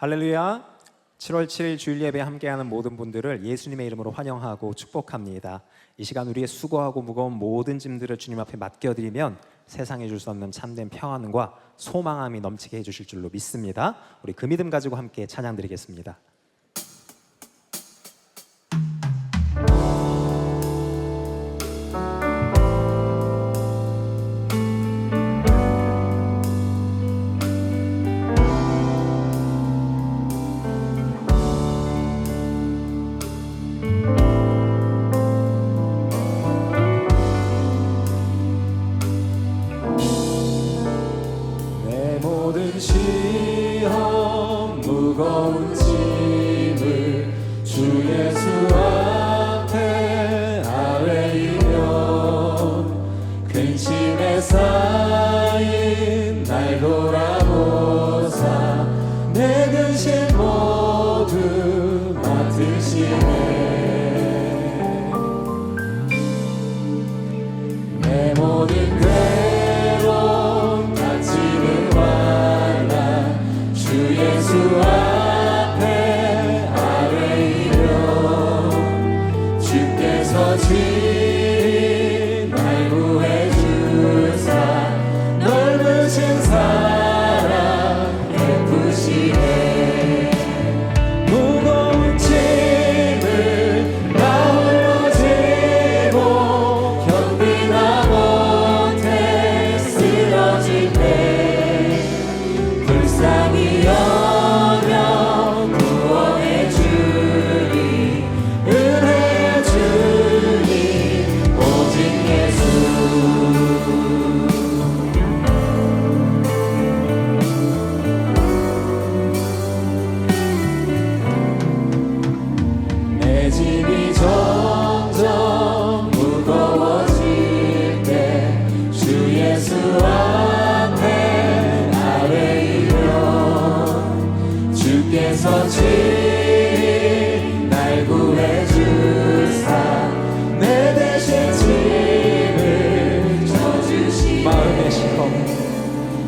할렐루야. 7월 7일 주일 예배 함께하는 모든 분들을 예수님의 이름으로 환영하고 축복합니다. 이 시간 우리의 수고하고 무거운 모든 짐들을 주님 앞에 맡겨드리면 세상에 줄 수 없는 참된 평안과 소망함이 넘치게 해주실 줄로 믿습니다. 우리 그 믿음 가지고 함께 찬양드리겠습니다.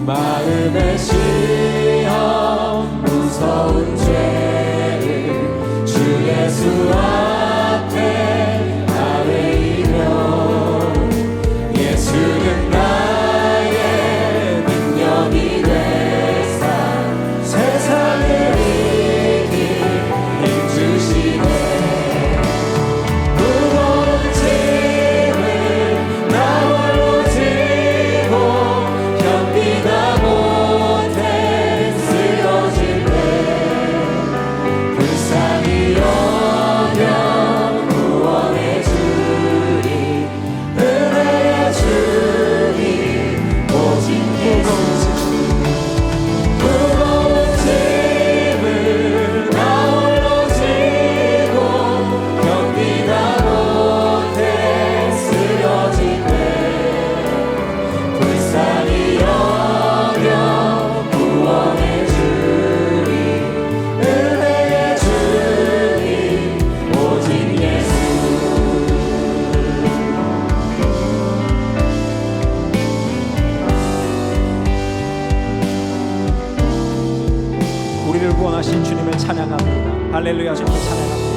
마음의 심 찬양합니다. 할렐루야 주님 찬양합니다.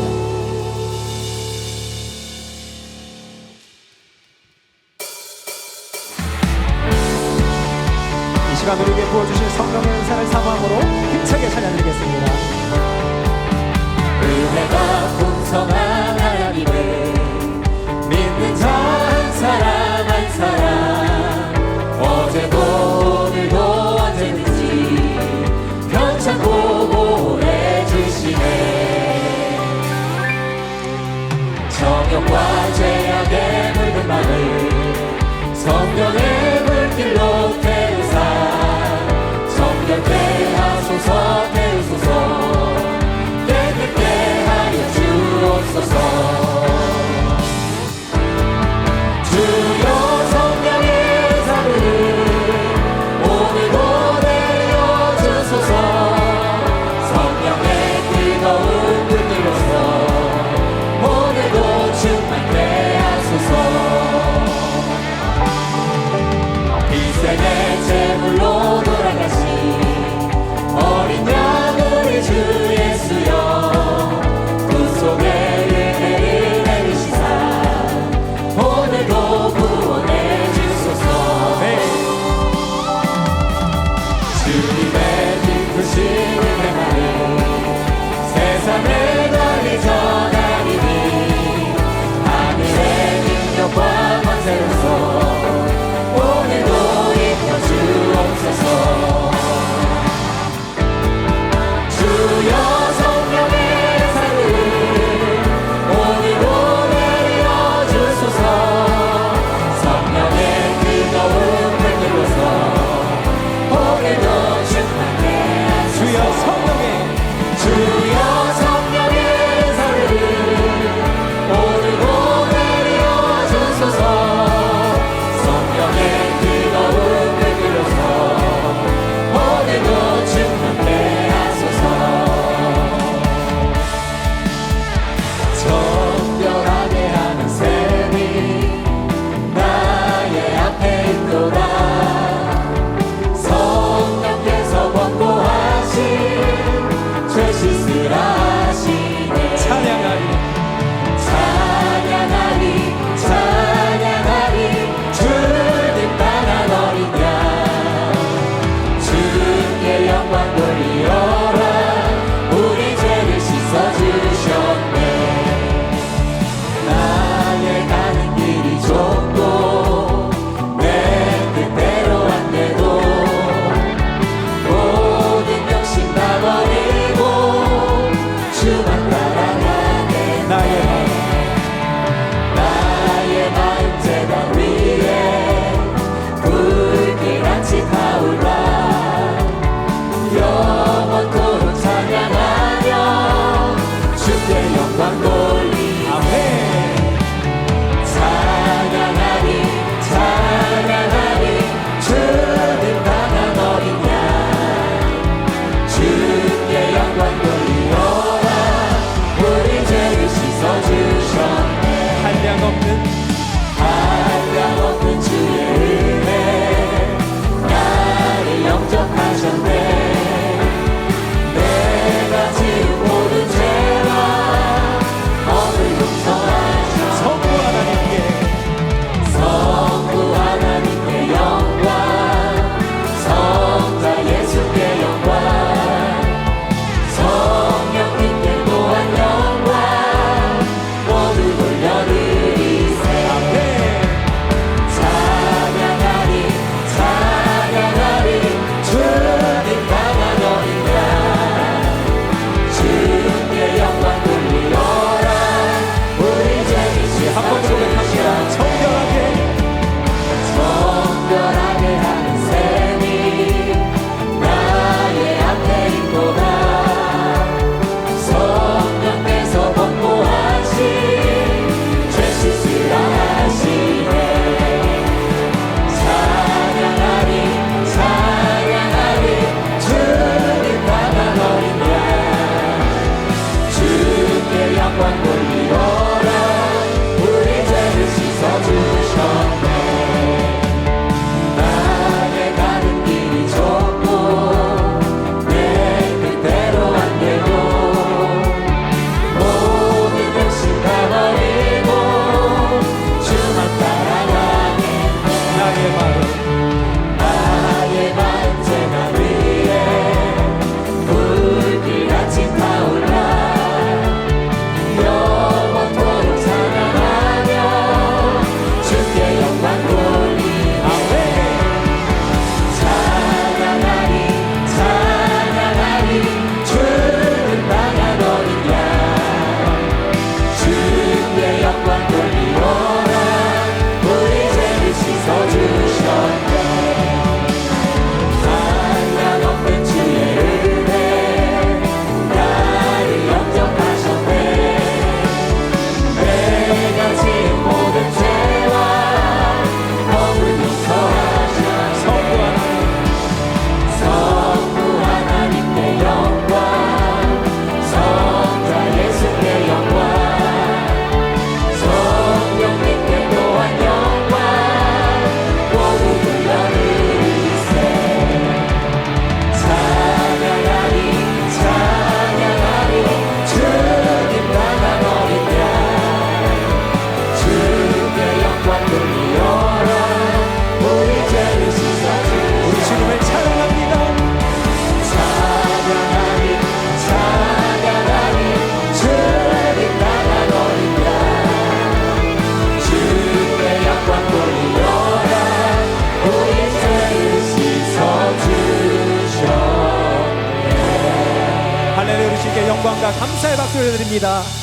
감사의 박수를 드립니다.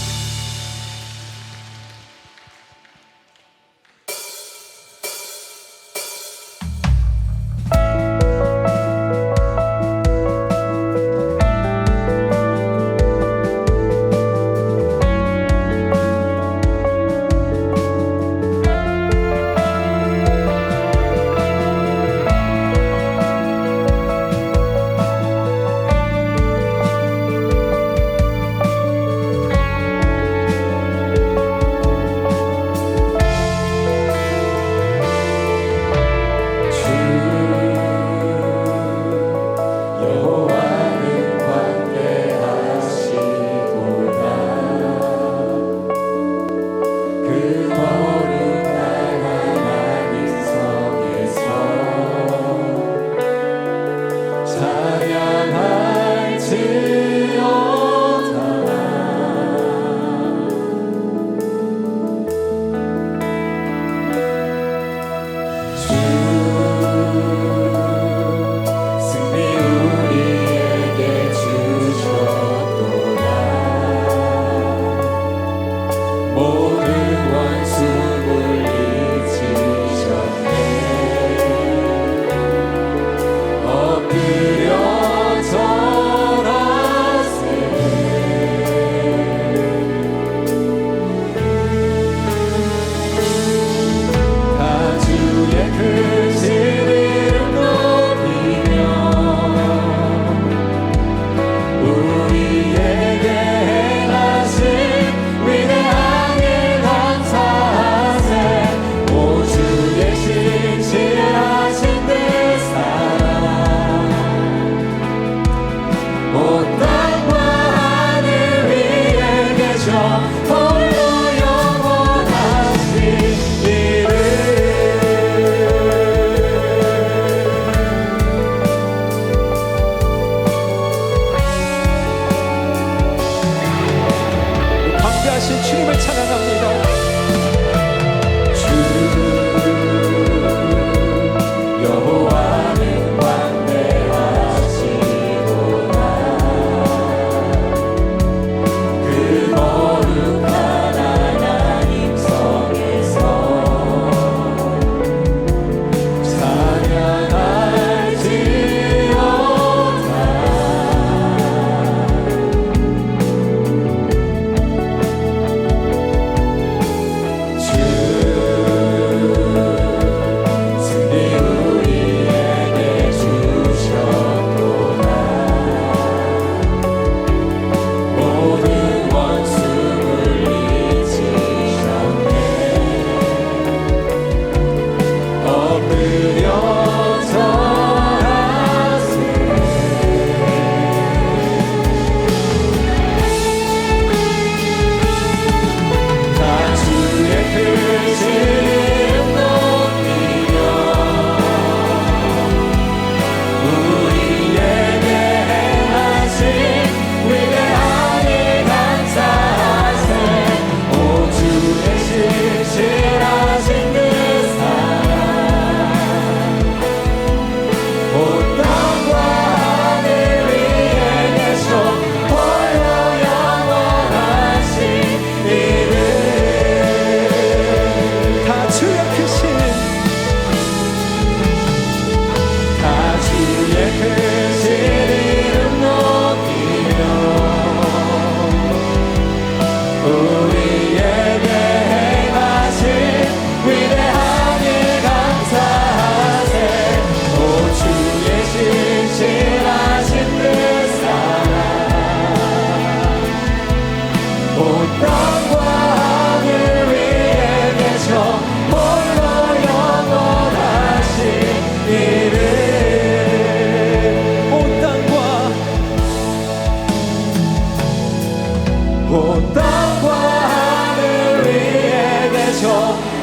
땅과 하늘 위에 계셔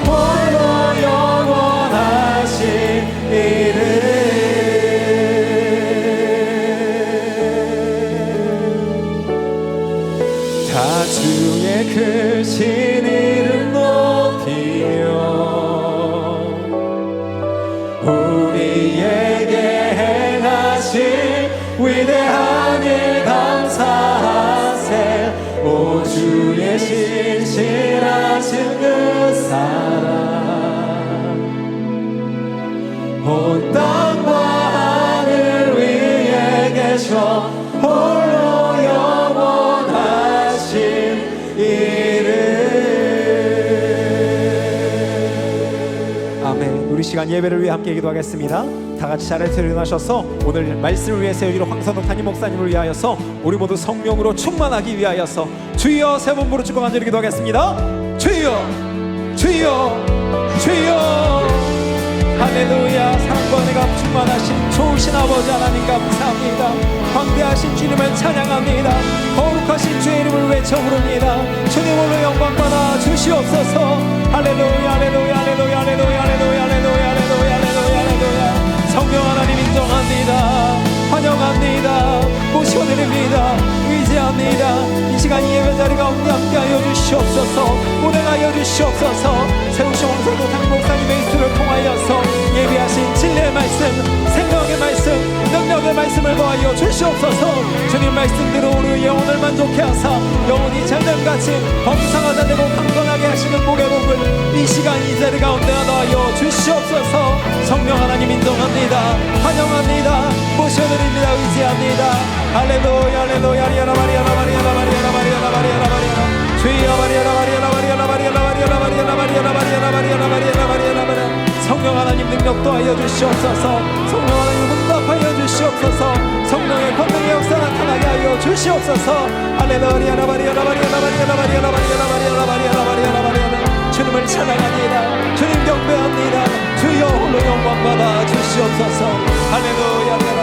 홀로 영원하신 이는 다중의 그신 아멘. 우리 시간 예배를 위해 함께 기도하겠습니다. 다 같이 자리에서 일어나셔서 오늘 말씀을 위해 세우기로 황선호 담임 목사님을 위하여서 우리 모두 성령으로 충만하기 위하여서 주여 세 번 부르짖고 간절히 기도하겠습니다. 주여, 주여, 주여. 할렐루야. 사랑과 은혜가 충만하신 좋으신 아버지 하나님 감사합니다. 광대하신 주님을 찬양합니다. 거룩하신 주의 이름을 외쳐 부릅니다. 주님 홀로 영광받아 주시옵소서. 할렐루야 할렐루야 할렐루야 할렐루야 할렐루야 할렐루야 할렐루야 할렐루야 할렐루야. 성령 하나님 인정합니다. 환영합니다. 모셔드립니다. 의지합니다. 이 시간 이 예배 자리 가운데 함께 하여 주시옵소서. 운행하여 주시옵소서. 세우신 입술을 통하여서 예비하신 진리의 말씀 생명의 말씀 능력의 말씀을 더하여 주시옵소서 주님 말씀대로 우리 영혼을 만족해 하사 영혼이 잘됨같이 범상하다 되고 강건하게 하시는 복의 복을 이 시간 이 자리 가운데 더하여 주시옵소서 성령 하나님 인정합니다 환영합니다 모셔드립니다 의지합니다 할렐루야 할렐루야 리아라 마리아라 마리아라 마리아라 마리아라 마리아라 마리아라 성령 하나님 능력 도하여 주시옵소서 성령 하나님 응답하여 주시옵소서 성령의 권능의 역사 나타나게 하여 주시옵소서 할렐루야 마리아라 주님을 찬양합니다 주님 경배합니다 주여 홀로 영광 받아 주시옵소서 할렐루야